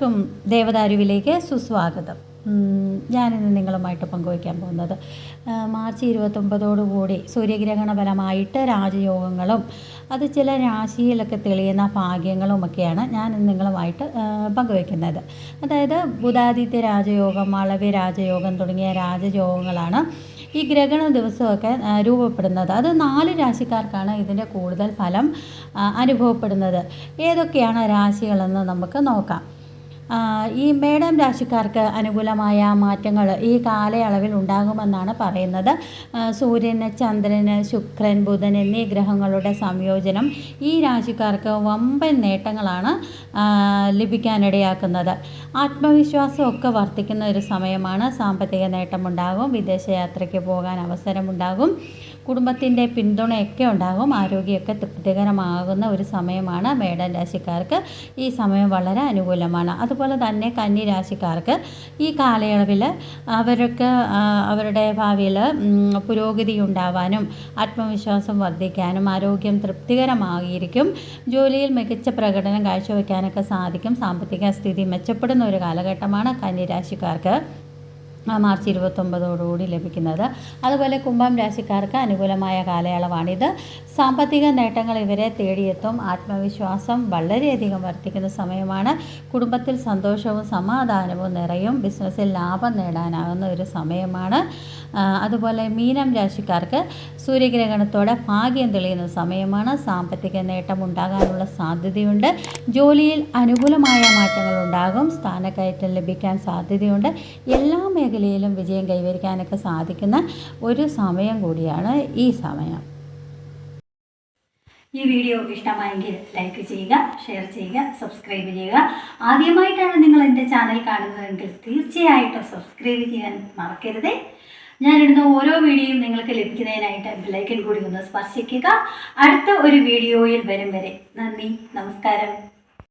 ഏവർക്കും ദേവദാരുവിലേക്ക് സുസ്വാഗതം. ഞാനിന്ന് നിങ്ങളുമായിട്ട് പങ്കുവയ്ക്കാൻ പോകുന്നത് മാർച്ച് ഇരുപത്തൊമ്പതോടുകൂടി സൂര്യഗ്രഹണ ഫലമായിട്ട് രാജയോഗങ്ങളും അത് ചില രാശിയിലൊക്കെ തെളിയുന്ന ഭാഗ്യങ്ങളുമൊക്കെയാണ് ഞാൻ നിങ്ങളുമായിട്ട് പങ്കുവയ്ക്കുന്നത്. അതായത് ബുധാദിത്യ രാജയോഗം വളവ്യ രാജയോഗം തുടങ്ങിയ രാജയോഗങ്ങളാണ് ഈ ഗ്രഹണ ദിവസമൊക്കെ രൂപപ്പെടുന്നത്. അത് നാല് രാശിക്കാർക്കാണ് ഇതിന്റെ കൂടുതൽ ഫലം അനുഭവപ്പെടുന്നത്. ഏതൊക്കെയാണ് രാശികളെന്ന് നമുക്ക് നോക്കാം. ഈ മേഡം രാശിക്കാർക്ക് അനുകൂലമായ മാറ്റങ്ങൾ ഈ കാലയളവിൽ ഉണ്ടാകുമെന്നാണ് പറയുന്നത്. സൂര്യന് ചന്ദ്രന് ശുക്രൻ ബുധൻ എന്നീ ഗ്രഹങ്ങളുടെ സംയോജനം ഈ രാശിക്കാർക്ക് വമ്പൻ നേട്ടങ്ങളാണ് ലഭിക്കാനിടയാക്കുന്നത്. ആത്മവിശ്വാസമൊക്കെ വർദ്ധിക്കുന്ന ഒരു സമയമാണ്. സാമ്പത്തിക നേട്ടമുണ്ടാകും വിദേശയാത്രയ്ക്ക് പോകാൻ അവസരമുണ്ടാകും കുടുംബത്തിന്റെ പിന്തുണയൊക്കെ ഉണ്ടാകും ആരോഗ്യമൊക്കെ തൃപ്തികരമാകുന്ന ഒരു സമയമാണ് മേഡം രാശിക്കാർക്ക്. ഈ സമയം വളരെ അനുകൂലമാണ്. അതുപോലെ തന്നെ കന്നി രാശിക്കാർക്ക് ഈ കാലയളവിൽ അവർക്ക് അവരുടെ ഭാവിയിൽ പുരോഗതി ഉണ്ടാവാനും ആത്മവിശ്വാസം വർദ്ധിക്കാനും ആരോഗ്യം തൃപ്തികരമായിരിക്കും ജോലിയിൽ മികച്ച പ്രകടനം കാഴ്ചവെക്കാനൊക്കെ സാധിക്കും സാമ്പത്തിക സ്ഥിതി മെച്ചപ്പെടുന്ന ഒരു കാലഘട്ടമാണ് കന്നി രാശിക്കാർക്ക് മാർച്ച് ഇരുപത്തൊമ്പതോടുകൂടി ലഭിക്കുന്നത്. അതുപോലെ കുംഭം രാശിക്കാർക്ക് അനുകൂലമായ കാലയളവാണിത്. സാമ്പത്തിക നേട്ടങ്ങൾ ഇവരെ തേടിയെത്തും. ആത്മവിശ്വാസം വളരെയധികം വർദ്ധിക്കുന്ന സമയമാണ്. കുടുംബത്തിൽ സന്തോഷവും സമാധാനവും നിറയും. ബിസിനസ്സിൽ ലാഭം നേടാനാകുന്ന ഒരു സമയമാണ്. അതുപോലെ മീനം രാശിക്കാർക്ക് സൂര്യഗ്രഹണത്തോടെ ഭാഗ്യം തെളിയുന്ന സമയമാണ്. സാമ്പത്തിക നേട്ടം ഉണ്ടാകാനുള്ള സാധ്യതയുണ്ട്. ജോലിയിൽ അനുകൂലമായ മാറ്റങ്ങൾ ഉണ്ടാകും സ്ഥാനക്കയറ്റം ലഭിക്കാൻ സാധ്യതയുണ്ട്. എല്ലാ മേഖലയിലും വിജയം കൈവരിക്കാനൊക്കെ സാധിക്കുന്ന ഒരു സമയം കൂടിയാണ് ഈ സമയം. ഈ വീഡിയോ ഇഷ്ടമായെങ്കിൽ ലൈക്ക് ചെയ്യുക ഷെയർ ചെയ്യുക സബ്സ്ക്രൈബ് ചെയ്യുക. ആദ്യമായിട്ടാണ് നിങ്ങൾ എന്റെ ചാനൽ കാണുന്നതെങ്കിൽ തീർച്ചയായിട്ടും സബ്സ്ക്രൈബ് ചെയ്യാൻ മറക്കരുത്. ഞാനിടുന്ന ഓരോ വീഡിയോയും നിങ്ങൾക്ക് ലഭിക്കുന്നതിനായിട്ട് ബെല്ലൈക്കൻ കൂടി ഒന്ന് സ്പർശിക്കുക. അടുത്ത ഒരു വീഡിയോയിൽ വരും വരെ നന്ദി നമസ്കാരം.